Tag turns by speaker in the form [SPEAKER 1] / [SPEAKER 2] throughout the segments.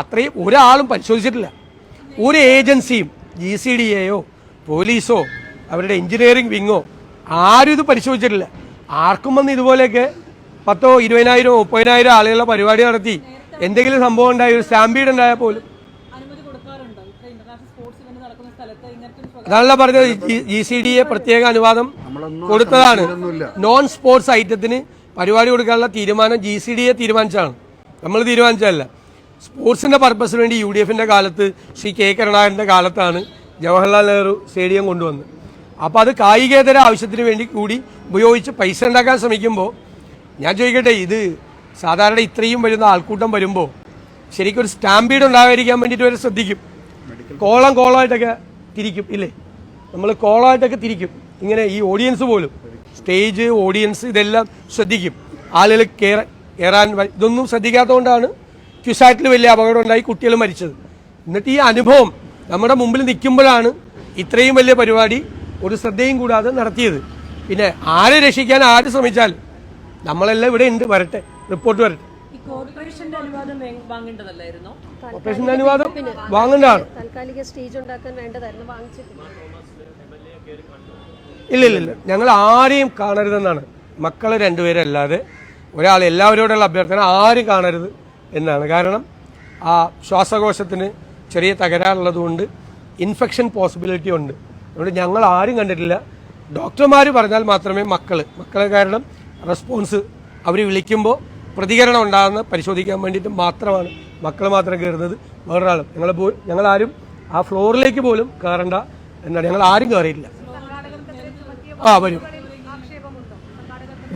[SPEAKER 1] അത്രയും ഒരാളും പരിശോധിച്ചിട്ടില്ല. ഒരു ഏജൻസിയും ജി സി ഡി എയോ പോലീസോ അവരുടെ എഞ്ചിനീയറിംഗ് വിങ്ങോ ആരും ഇത് പരിശോധിച്ചിട്ടില്ല. ആർക്കും വന്ന് ഇതുപോലെയൊക്കെ പത്തോ ഇരുപതിനായിരമോ മുപ്പതിനായിരം ആളുകളുടെ പരിപാടി നടത്തി എന്തെങ്കിലും സംഭവം ഉണ്ടായി ഒരു സ്റ്റാമ്പീഡ് ഉണ്ടായാൽ പോലും.
[SPEAKER 2] അനുമതി കൊടുക്കാറുണ്ടോ? ഇന്റർനാഷണൽ സ്പോർട്സ് നടക്കുന്ന സ്ഥലത്ത് ഇങ്ങനത്തെ ഒരു സ്വകാര്യ
[SPEAKER 1] അതാണല്ലോ പറഞ്ഞത്. ജി സി ഡി എ പ്രത്യേക അനുവാദം കൊടുത്തതാണ്. നോൺ സ്പോർട്സ് ഐറ്റത്തിന് പരിപാടി കൊടുക്കാനുള്ള തീരുമാനം ജി സി ഡി എ തീരുമാനിച്ചതാണ്. നമ്മൾ തീരുമാനിച്ചതല്ല. സ്പോർട്സിന്റെ പർപ്പസിന് വേണ്ടി യു ഡി എഫിന്റെ കാലത്ത് ശ്രീ കെ കരുണാകരന്റെ കാലത്താണ് ജവഹർലാൽ നെഹ്റു സ്റ്റേഡിയം കൊണ്ടുവന്നത്. അപ്പോൾ അത് കായികേതര ആവശ്യത്തിന് വേണ്ടി കൂടി ഉപയോഗിച്ച് പൈസ ഉണ്ടാക്കാൻ ശ്രമിക്കുമ്പോൾ ഞാൻ ചോദിക്കട്ടെ ഇത് സാധാരണ ഇത്രയും വരുന്ന ആൾക്കൂട്ടം വരുമ്പോൾ ശരിക്കും ഒരു സ്റ്റാമ്പീഡ് ഉണ്ടാകാതിരിക്കാൻ വേണ്ടിയിട്ട് വരെ ശ്രദ്ധിക്കും. കോളം കോളമായിട്ടൊക്കെ തിരിക്കും ഇല്ലേ? നമ്മൾ കോളമായിട്ടൊക്കെ തിരിക്കും. ഇങ്ങനെ ഈ ഓഡിയൻസ് പോലും സ്റ്റേജ് ഓഡിയൻസ് ഇതെല്ലാം ശ്രദ്ധിക്കും. ആളുകൾ കയറാൻ ഇതൊന്നും ശ്രദ്ധിക്കാത്തതുകൊണ്ടാണ് ക്യുസാറ്റിൽ വലിയ അപകടം ഉണ്ടായി കുട്ടികൾ മരിച്ചത്. എന്നിട്ട് ഈ അനുഭവം നമ്മുടെ മുമ്പിൽ നിൽക്കുമ്പോഴാണ് ഇത്രയും വലിയ പരിപാടി ഒരു ശ്രദ്ധയും കൂടാതെ നടത്തിയത്. പിന്നെ ആരെ രക്ഷിക്കാൻ ആര് ശ്രമിച്ചാൽ നമ്മളെല്ലാം ഇവിടെ ഉണ്ട് വരട്ടെ റിപ്പോർട്ട് വരട്ടെ.
[SPEAKER 2] ഈ കോർപ്പറേഷന്റെ അനുവാദം വാങ്ങേണ്ടതല്ലായിരുന്നോ?
[SPEAKER 1] ഓപ്പറേഷന്റെ അനുവാദം വാങ്ങേണ്ടതാണ്.
[SPEAKER 3] താൽക്കാലിക സ്റ്റേജ് ഉണ്ടാക്കാൻ വേണ്ടതായിരുന്നു
[SPEAKER 1] ഇല്ല ഇല്ല ഇല്ല. ഞങ്ങൾ ആരെയും കാണരുതെന്നാണ്. മക്കളെ രണ്ടുപേരല്ലാതെ ഒരാൾ എല്ലാവരോടുള്ള അഭ്യർത്ഥന ആരും കാണരുത്. എന്നാണ്. കാരണം ആ ശ്വാസകോശത്തിന് ചെറിയ തകരാറുള്ളതുകൊണ്ട് ഇൻഫെക്ഷൻ പോസിബിലിറ്റി ഉണ്ട്. അതുകൊണ്ട് ഞങ്ങൾ ആരും കണ്ടിട്ടില്ല. ഡോക്ടർമാർ പറഞ്ഞാൽ മാത്രമേ മക്കൾ മക്കളെ കാരണം റെസ്പോൺസ് അവർ വിളിക്കുമ്പോൾ പ്രതികരണം ഉണ്ടാകുന്ന പരിശോധിക്കാൻ വേണ്ടിയിട്ട് മാത്രമാണ് മക്കൾ മാത്രം കയറുന്നത്. വേറൊരാളും. ഞങ്ങൾ പോ ഞങ്ങളാരും ആ ഫ്ലോറിലേക്ക് പോലും കയറണ്ട എന്നാണ്. ഞങ്ങൾ ആരും കയറിയിട്ടില്ല. ആ വരും.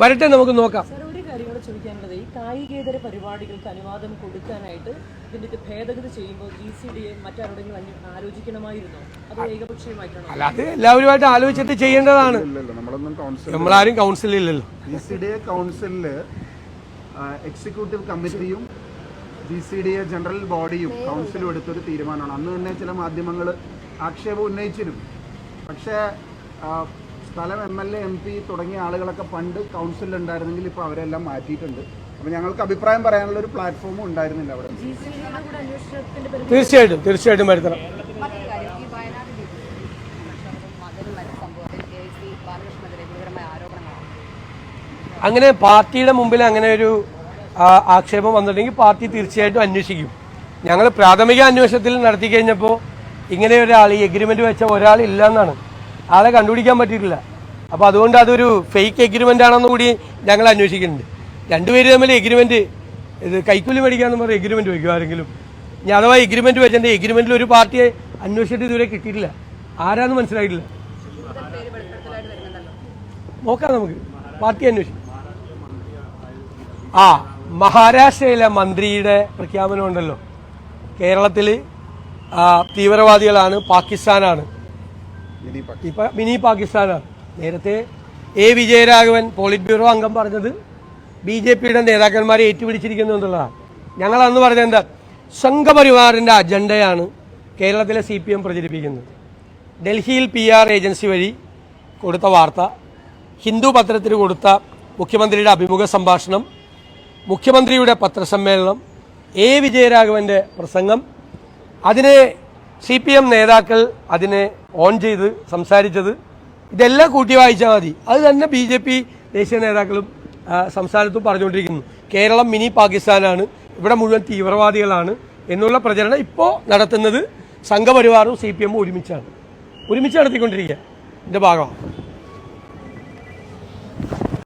[SPEAKER 1] വരട്ടെ നമുക്ക് നോക്കാം
[SPEAKER 2] സാർ ഒരു കാര്യം കൂടെ ചോദിക്കാനുള്ളത് ഈ കായികേതര പരിപാടികൾക്ക് അനുവാദം കൊടുക്കാനായിട്ട് ഇതിന്റെ ഇത് ഭേദഗതി ചെയ്യുമ്പോൾ ജി സി ഡി എ മറ്റാരോടെങ്കിലും ആലോചിക്കണമായിരുന്നോ? അത് ഏകപക്ഷീയമായിട്ടാണ്?
[SPEAKER 1] അല്ല അത് എല്ലാവരുമായിട്ട് ആലോചിച്ചിട്ട് ചെയ്യേണ്ടതാണ്.
[SPEAKER 4] ഇല്ലല്ലോ നമ്മളൊന്നും കൗൺസിൽ
[SPEAKER 1] നമ്മളാരും കൗൺസിലില്ലല്ലോ
[SPEAKER 4] ജി സി ഡി എ കൗൺസിലിൽ എക്സിക്യൂട്ടീവ് കമ്മിറ്റിയും G C D A general ബോഡിയും കൗൺസിലും എടുത്തൊരു തീരുമാനമാണ്. അന്ന് തന്നെ ചില മാധ്യമങ്ങൾ ആക്ഷേപം ഉന്നയിച്ചിരുന്നു. പക്ഷേ സ്ഥലം M L A M P തുടങ്ങിയ ആളുകളൊക്കെ പണ്ട് കൗൺസിലുണ്ടായിരുന്നെങ്കിൽ ഇപ്പോൾ അവരെല്ലാം മാറ്റിയിട്ടുണ്ട്. അപ്പോൾ ഞങ്ങൾക്ക് അഭിപ്രായം പറയാനുള്ള ഒരു പ്ലാറ്റ്ഫോമും ഉണ്ടായിരുന്നില്ല അവിടെ.
[SPEAKER 1] തീർച്ചയായിട്ടും തീർച്ചയായിട്ടും വരുത്തണം. അങ്ങനെ പാർട്ടിയുടെ മുമ്പിൽ അങ്ങനെ ഒരു ആക്ഷേപം വന്നിട്ടുണ്ടെങ്കിൽ പാർട്ടി തീർച്ചയായിട്ടും അന്വേഷിക്കും. ഞങ്ങൾ പ്രാഥമിക അന്വേഷണത്തിൽ നടത്തി കഴിഞ്ഞപ്പോൾ ഇങ്ങനെ ഒരാൾ ഈ എഗ്രിമെന്റ് വെച്ച ഒരാൾ ഇല്ല എന്നാണ് ആളെ കണ്ടുപിടിക്കാൻ പറ്റിയിട്ടില്ല. അപ്പോൾ അതുകൊണ്ട് അതൊരു ഫേക്ക് എഗ്രിമെന്റ് ആണെന്ന് കൂടി ഞങ്ങൾ അന്വേഷിക്കുന്നുണ്ട്. രണ്ടുപേര് തമ്മിൽ എഗ്രിമെന്റ് ഇത് കൈക്കൂലി മേടിക്കാന്ന് പറഞ്ഞ എഗ്രിമെന്റ് വയ്ക്കും ആരെങ്കിലും. ഞാൻ അഥവാ എഗ്രിമെന്റ് വെച്ചിട്ട് എഗ്രിമെന്റിൽ ഒരു പാർട്ടിയെ അന്വേഷിച്ചിട്ട് ഇതുവരെ കിട്ടിയിട്ടില്ല. ആരാന്ന് മനസ്സിലായിട്ടില്ല. നോക്കാം നമുക്ക്. പാർട്ടി അന്വേഷിക്കും ആ മഹാരാഷ്ട്രയിലെ മന്ത്രിയുടെ പ്രഖ്യാപനം ഉണ്ടല്ലോ. കേരളത്തിൽ തീവ്രവാദികളാണ് പാകിസ്ഥാനാണ്. ഇപ്പൊ മിനി പാകിസ്ഥാനാണ്. നേരത്തെ എ വിജയരാഘവൻ പോളിറ്റ് ബ്യൂറോ അംഗം പറഞ്ഞത് ബി ജെ പിയുടെ നേതാക്കന്മാരെ ഏറ്റുപിടിച്ചിരിക്കുന്നു എന്നുള്ളതാണ് ഞങ്ങൾ അന്ന് പറഞ്ഞത് എന്താ? സംഘപരിവാറിന്റെ അജണ്ടയാണ് കേരളത്തിലെ സി പി എം പ്രചരിപ്പിക്കുന്നത്. ഡൽഹിയിൽ പി ആർ ഏജൻസി വഴി കൊടുത്ത വാർത്ത ഹിന്ദു പത്രത്തിന് കൊടുത്ത മുഖ്യമന്ത്രിയുടെ അഭിമുഖ സംഭാഷണം മുഖ്യമന്ത്രിയുടെ പത്രസമ്മേളനം എ വിജയരാഘവന്റെ പ്രസംഗം അതിനെ സി പി എം നേതാക്കൾ അതിനെ ഓൺ ചെയ്ത് സംസാരിച്ചത് ഇതെല്ലാം കൂട്ടി വായിച്ചാൽ മതി. അത് തന്നെ ബി ജെ പി ദേശീയ നേതാക്കളും സംസ്ഥാനത്തും പറഞ്ഞുകൊണ്ടിരിക്കുന്നു. കേരളം മിനി പാകിസ്ഥാനാണ്. ഇവിടെ മുഴുവൻ തീവ്രവാദികളാണ് എന്നുള്ള പ്രചരണം ഇപ്പോൾ നടത്തുന്നത് സംഘപരിവാറും സി പി എമ്മും ഒരുമിച്ചാണ്. ഒരുമിച്ച് നടത്തിക്കൊണ്ടിരിക്കുക. ഇതിന്റെ ഭാഗമാണ്.